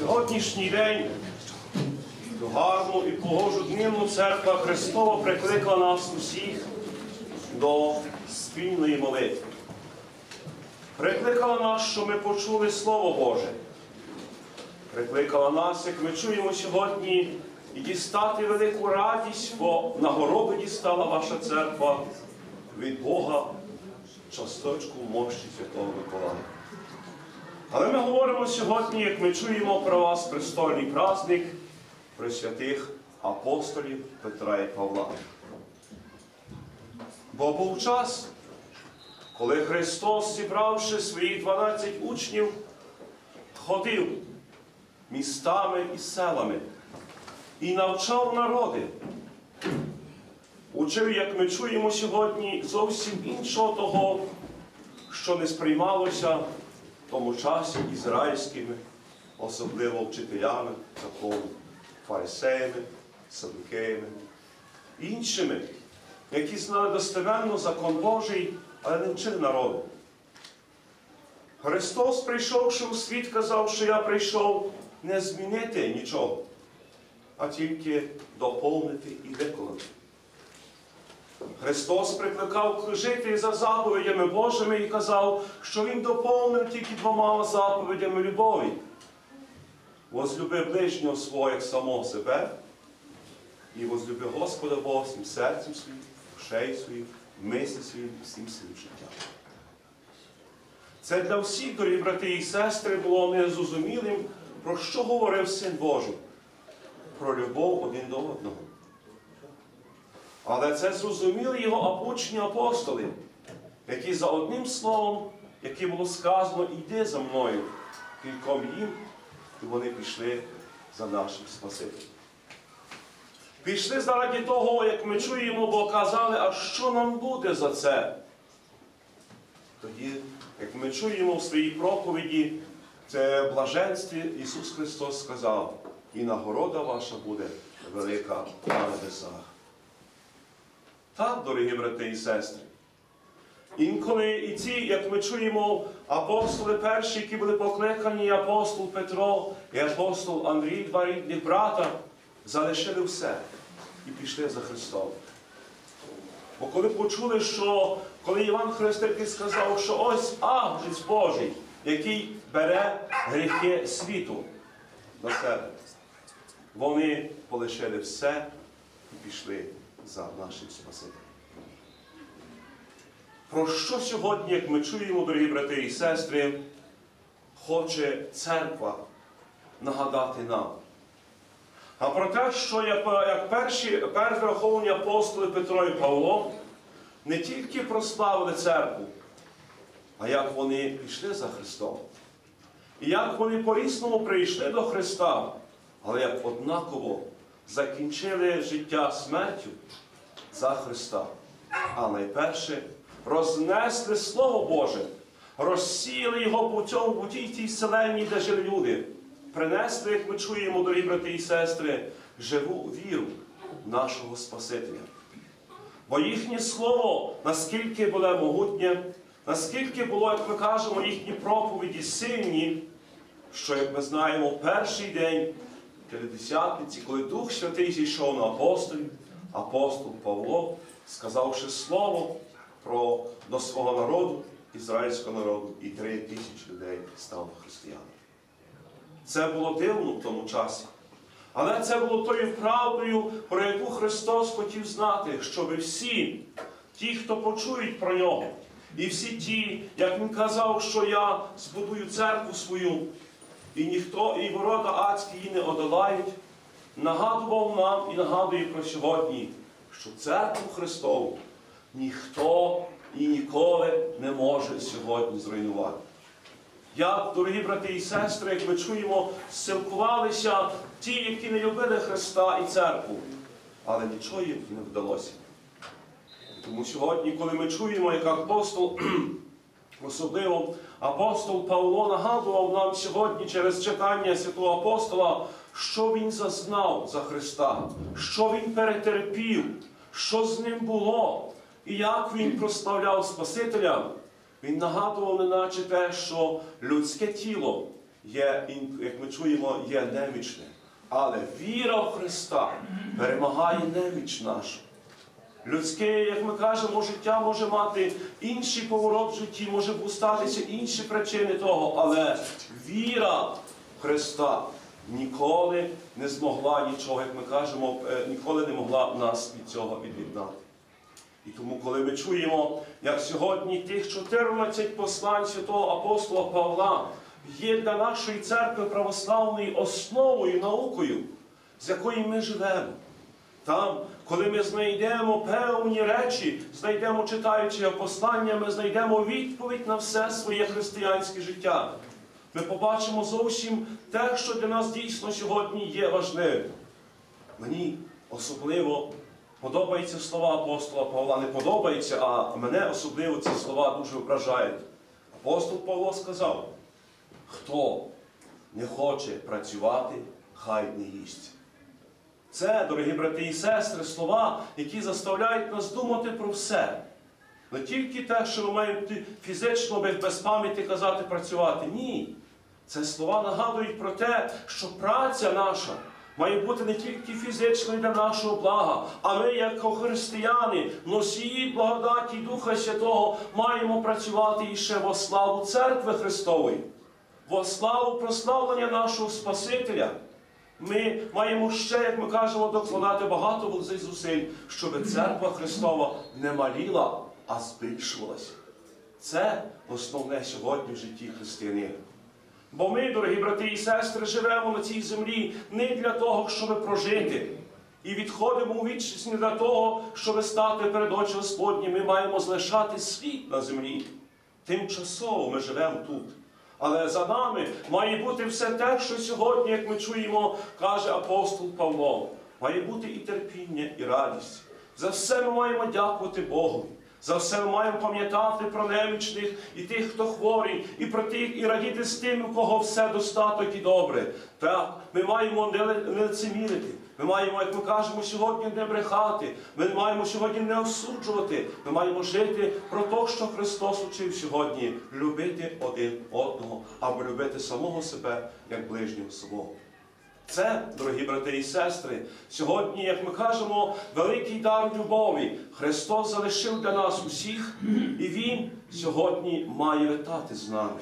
Сьогоднішній день гарну і погожу днину церква Христова прикликала нас усіх до спільної молитви. Прикликала нас, що ми почули Слово Боже. Прикликала нас, як ми чуємо сьогодні, і дістати велику радість, бо нагороду дістала ваша церква від Бога часточку мощі Святого Миколая. Але ми говоримо сьогодні, як ми чуємо про вас престольний праздник пресвятих апостолів Петра і Павла. Бо був час, коли Христос, зібравши своїх 12 учнів, ходив містами і селами і навчав народи. Учив, як ми чуємо сьогодні, зовсім іншого того, що не сприймалося тому часі ізраїльськими, особливо вчителями закону, фарисеями, садукеями, іншими, які знали достеменно закон Божий, але не вчили народу. Христос, прийшовши у світ, казав, що я прийшов не змінити нічого, а тільки доповнити і виконати. Христос прикликав жити за заповідями Божими і казав, що Він доповнив тільки двома заповідями любові. Возлюби ближнього свого як самого себе, і возлюби Господа Бога всім серцем своїм, душею своїм, мислі своїм, всім своїм життям. Це для всіх, дорогі брати і сестри, було незрозумілим, про що говорив Син Божий, про любов один до одного. Але це зрозуміли його учні апостоли, які за одним словом, яке було сказано, йди за мною, кільком їм, і вони пішли за нашим Спасителем. Пішли заради того, як ми чуємо, бо казали, а що нам буде за це? Тоді, як ми чуємо в своїй проповіді, це блаженстві Ісус Христос сказав, і нагорода ваша буде велика на небесах. Так, дорогі брати і сестри. Інколи і ці, як ми чуємо, апостоли перші, які були покликані, і апостол Петро і апостол Андрій, два рідних брата, залишили все і пішли за Христом. Бо коли почули, що коли Іван Хреститель сказав, що ось Агнець Божий, який бере гріхи світу на себе, вони полишили все і пішли за нашим Спасителем. Про що сьогодні, як ми чуємо, дорогі брати і сестри, хоче церква нагадати нам? А про те, що як, як перші перші апостоли Петро і Павло не тільки прославили церкву, а як вони пішли за Христом. І як вони по-різному прийшли до Христа, але як однаково закінчили життя смертю за Христа. А найперше рознесли Слово Боже, розсіяли його по цьому по тій тій вселенні, де жили люди. Принесли, як ми чуємо, дорогі брати і сестри, живу віру нашого Спасителя. Бо їхнє слово, наскільки було могутнє, наскільки було, як ми кажемо, їхні проповіді сильні, що, як ми знаємо, перший день П'ятидесятниці, коли Дух Святий зійшов на апостолів, апостол Павло, сказавши слово про, до свого народу, ізраїльського народу, і три тисячі людей стало християнами. Це було дивно в тому часі. Але це було тою правдою, про яку Христос хотів знати, щоб всі, ті, хто почують про нього, і всі ті, як Він казав, що я збудую церкву свою, і ніхто, і ворота адські її не одолають, нагадував нам і нагадує про сьогодні, що церкву Христову ніхто і ніколи не може сьогодні зруйнувати. Як, дорогі брати і сестри, як ми чуємо, силкувалися ті, які не любили Христа і церкву, але нічого їм не вдалося. Тому сьогодні, коли ми чуємо, як апостол, особливо апостол Павло нагадував нам сьогодні через читання святого апостола, що він зазнав за Христа, що він перетерпів, що з ним було, і як він прославляв Спасителя, він нагадував, неначе те, що людське тіло є, як ми чуємо, є немічне. Але віра в Христа перемагає неміч нашу. Людське, як ми кажемо, життя може мати інший поворот в житті, може статися інші причини того, але віра в Христа ніколи не змогла нічого, як ми кажемо, е, ніколи не могла нас від цього від'єднати. І тому, коли ми чуємо, як сьогодні тих 14 послань святого апостола Павла є для нашої церкви православної основою, наукою, з якої ми живемо. Там, коли ми знайдемо певні речі, знайдемо, читаючи послання, ми знайдемо відповідь на все своє християнське життя. Ми побачимо зовсім те, що для нас дійсно сьогодні є важливим. Мені особливо подобаються слова апостола Павла. Не подобаються, а мене особливо ці слова дуже вражають. Апостол Павло сказав: хто не хоче працювати, хай не їсть. Це, дорогі брати і сестри, слова, які заставляють нас думати про все. Не тільки те, що ми маємо фізично без пам'яті казати працювати. Ні. Це слова нагадують про те, що праця наша має бути не тільки фізичною для нашого блага, а ми, як християни, носії благодаті Духа Святого, маємо працювати і ще во славу церкви Христової, во славу прославлення нашого Спасителя. Ми маємо ще, як ми кажемо, докладати багато великих зусиль, щоб церква Христова не маліла, а збільшувалася. Це основне сьогодні в житті християнина. Бо ми, дорогі брати і сестри, живемо на цій землі не для того, щоб прожити. І відходимо у вічність не для того, щоб стати перед очі Господні. Ми маємо залишати світ на землі. Тимчасово ми живемо тут. Але за нами має бути все те, що сьогодні, як ми чуємо, каже апостол Павло. Має бути і терпіння, і радість. За все ми маємо дякувати Богу. За все ми маємо пам'ятати про немічних і тих, хто хворий, і про тих, і радіти з тим, у кого все достаток і добре. Так, ми маємо не лицемірити. Ми маємо, як ми кажемо, сьогодні не брехати. Ми маємо сьогодні не осуджувати. Ми маємо жити про те, що Христос учив сьогодні любити один одного або любити самого себе як ближнього свого. Це, дорогі брати і сестри, сьогодні, як ми кажемо, великий дар любові. Христос залишив для нас усіх, і Він сьогодні має витати з нами.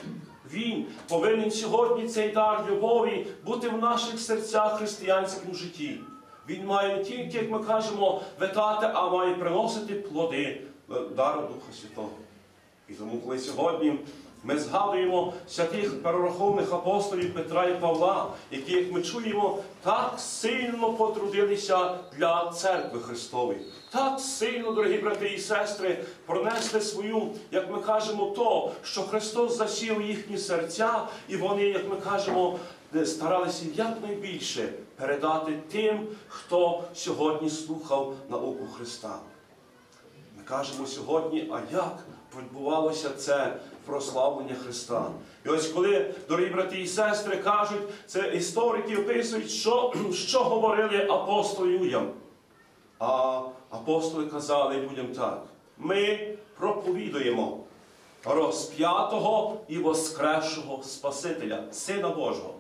Він повинен сьогодні цей дар любові бути в наших серцях християнському житті. Він має не тільки, як ми кажемо, витати, а має приносити плоди е, дару Духа Святого. І тому, коли сьогодні ми згадуємо святих перерахованих апостолів Петра і Павла, які, як ми чуємо, так сильно потрудилися для церкви Христової, так сильно, дорогі брати і сестри, пронесли свою, як ми кажемо, то, що Христос засів їхні серця, і вони, як ми кажемо, старалися якнайбільше передати тим, хто сьогодні слухав науку Христа. Ми кажемо сьогодні, а як відбувалося це прославлення Христа? І ось коли, дорогі брати і сестри, кажуть, це історики описують, що, що говорили апостоли людям. А апостоли казали людям так: ми проповідуємо розп'ятого і воскресшого Спасителя, Сина Божого,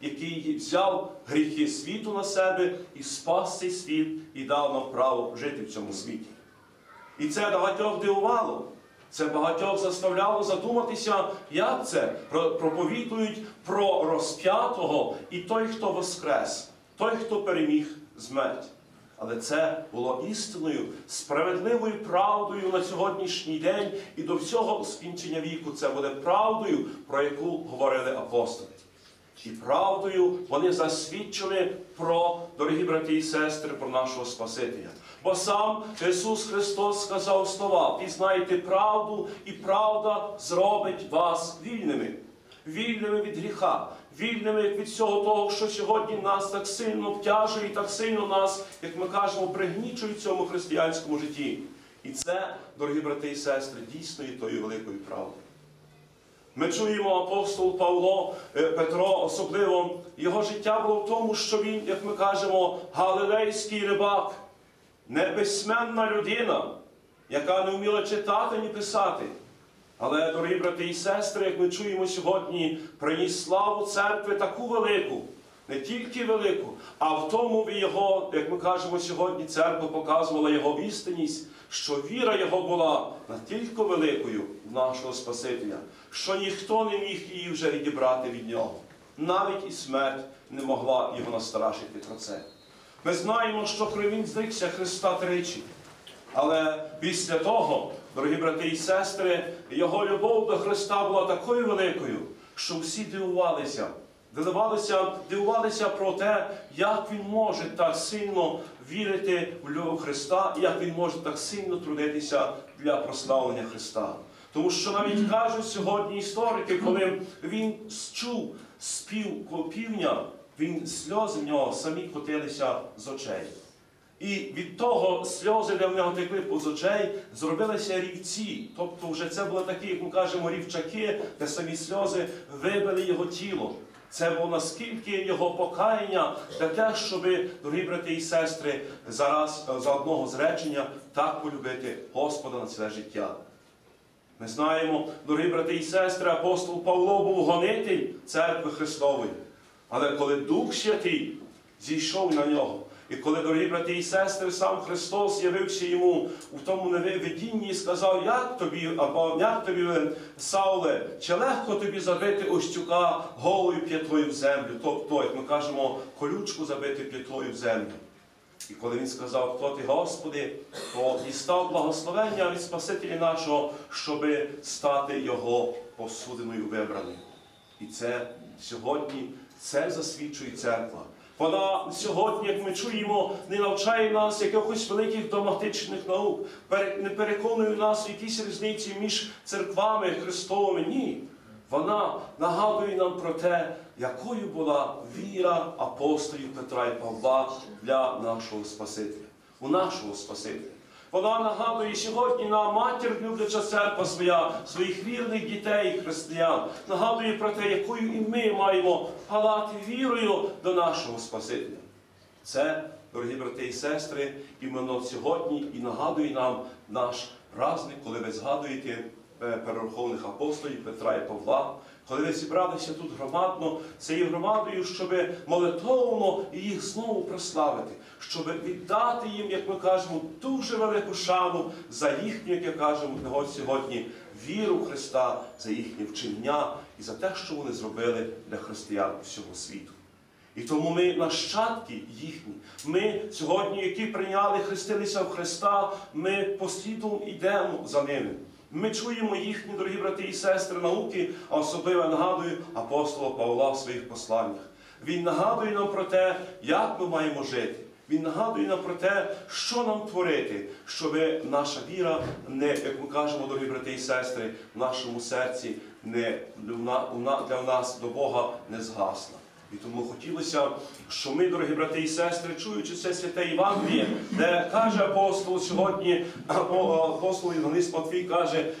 який взяв гріхи світу на себе і спас цей світ і дав нам право жити в цьому світі. І це багатьох дивувало. Це багатьох заставляло задуматися, як це Про- проповідують про розп'ятого і той, хто воскрес, той, хто переміг смерть. Але це було істиною, справедливою правдою на сьогоднішній день і до всього скінчення віку це буде правдою, про яку говорили апостоли. І правдою вони засвідчили про, дорогі брати і сестри, про нашого Спасителя. Бо сам Ісус Христос сказав слова: пізнайте правду, і правда зробить вас вільними. Вільними від гріха, вільними від всього того, що сьогодні нас так сильно обтяжує, і так сильно нас, як ми кажемо, пригнічує в цьому християнському житті. І це, дорогі брати і сестри, дійсно є тою великою правдою. Ми чуємо апостол Павло, е, Петро, особливо його життя було в тому, що він, як ми кажемо, галилейський рибак, неписьменна людина, яка не вміла читати ні писати. Але, дорогі брати і сестри, як ми чуємо сьогодні, приніс славу церкви таку велику, не тільки велику, а в тому його, як ми кажемо сьогодні, церква показувала його істинність, що віра його була настільки великою в нашого Спасителя, що ніхто не міг її вже відібрати від нього. Навіть і смерть не могла його настрашити про це. Ми знаємо, що він зрікся Христа тричі. Але після того, дорогі брати і сестри, його любов до Христа була такою великою, що всі дивувалися. Дивувалися, дивувалися про те, як він може так сильно вірити в любов Христа, і як він може так сильно трудитися для прославлення Христа. Тому що навіть кажуть сьогодні історики, коли він чув спів півня, він сльози в нього самі котилися з очей. І від того сльози, де в нього текли з очей, зробилися рівці. Тобто, вже це були такі, як ми кажемо, рівчаки, де самі сльози вибили його тіло. Це було наскільки його покаяння для те, щоб, дорогі брати і сестри, зараз за одного зречення так полюбити Господа на ціле життя. Ми знаємо, дорогі брати і сестри, апостол Павло був гонитель церкви Христової. Але коли Дух Святий зійшов на нього, і коли, дорогі брати і сестри, сам Христос з'явився йому у тому видінні і сказав, як тобі, або як тобі, Сауле, чи легко тобі забити Остюка голою п'ятою в землю, тобто, як ми кажемо, колючку забити п'ятою в землю. І коли він сказав, хто ти, Господи, то дістав благословення від Спасителя нашого, щоби стати його посудиною вибраною. І це сьогодні це засвідчує церква. Вона сьогодні, як ми чуємо, не навчає нас якихось великих догматичних наук, не переконує нас в якійсь різниці між церквами Христовими. Ні. Вона нагадує нам про те, якою була віра апостолів Петра і Павла для нашого Спасителя, у нашого Спасителя. Вона нагадує сьогодні нам матір любляча церква своя, своїх вірних дітей, християн, нагадує про те, якою і ми маємо палати вірою до нашого Спасителя. Це, дорогі брати і сестри, іменно сьогодні і нагадує нам наш праздник, коли ви згадуєте перерахованих апостолів Петра і Павла, коли ви зібралися тут громадно, цією громадою, щоб молитовно їх знову прославити, щоб віддати їм, як ми кажемо, дуже велику шану за їхню, як я кажемо, сьогодні віру в Христа, за їхнє вчення і за те, що вони зробили для християн всього світу. І тому ми нащадки їхні. Ми сьогодні, які прийняли, хрестилися в Христа, ми послідом йдемо за ними. Ми чуємо їхні, дорогі брати і сестри, науки, а особливо нагадую апостола Павла в своїх посланнях. Він нагадує нам про те, як ми маємо жити. Він нагадує нам про те, що нам творити, щоб наша віра, не, як ми кажемо, дорогі брати і сестри, в нашому серці не для нас до Бога не згасла. І тому хотілося, що ми, дорогі брати і сестри, чуючи це святе Євангеліє, де каже апостол сьогодні, апостол Євангеліст Матвій каже,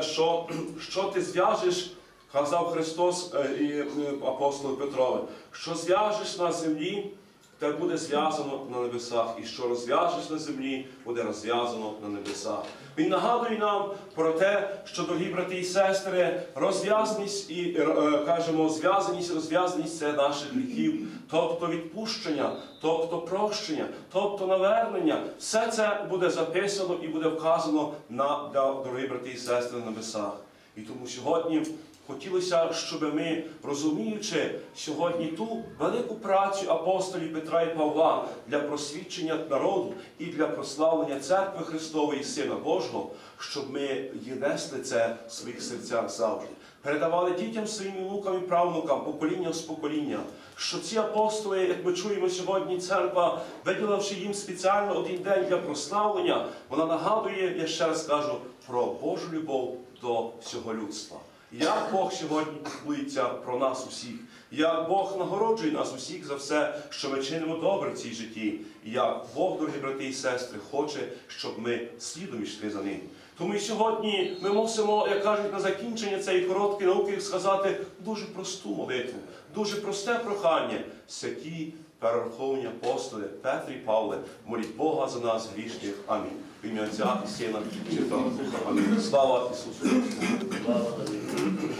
що що ти зв'яжеш, казав Христос і апостолу Петрове, що зв'яжеш на землі те буде зв'язано на небесах, і що розв'яжеш на землі, буде розв'язано на небесах. Він нагадує нам про те, що, дорогі брати і сестри, розв'язаність і е, кажемо, зв'язаність, розв'язаність це наших гріхів, тобто відпущення, тобто прощення, тобто навернення. Все це буде записано і буде вказано на дорогі брати і сестри на небесах. І тому сьогодні. Хотілося, щоб ми, розуміючи сьогодні ту велику працю апостолів Петра і Павла для просвідчення народу і для прославлення церкви Христової Сина Божого, щоб ми і несли це в своїх серцях завжди, передавали дітям своїм внукам і правнукам, покоління з покоління, що ці апостоли, як ми чуємо сьогодні, церква, виділивши їм спеціально один день для прославлення, вона нагадує, я ще раз кажу, про Божу любов до всього людства. Як Бог сьогодні піклується про нас усіх, як Бог нагороджує нас усіх за все, що ми чинимо добре в цій житті, і як Бог, дорогі брати і сестри, хоче, щоб ми слідом йшли за ним. Тому і сьогодні ми мусимо, як кажуть, на закінчення цієї короткої науки сказати дуже просту молитву, дуже просте прохання, святі перераховані апостоли Петр і Павле, моліть Бога за нас грішних. Амінь. В ім'я Отця і Сина і Святого Духа. Слава Ісусу Христу!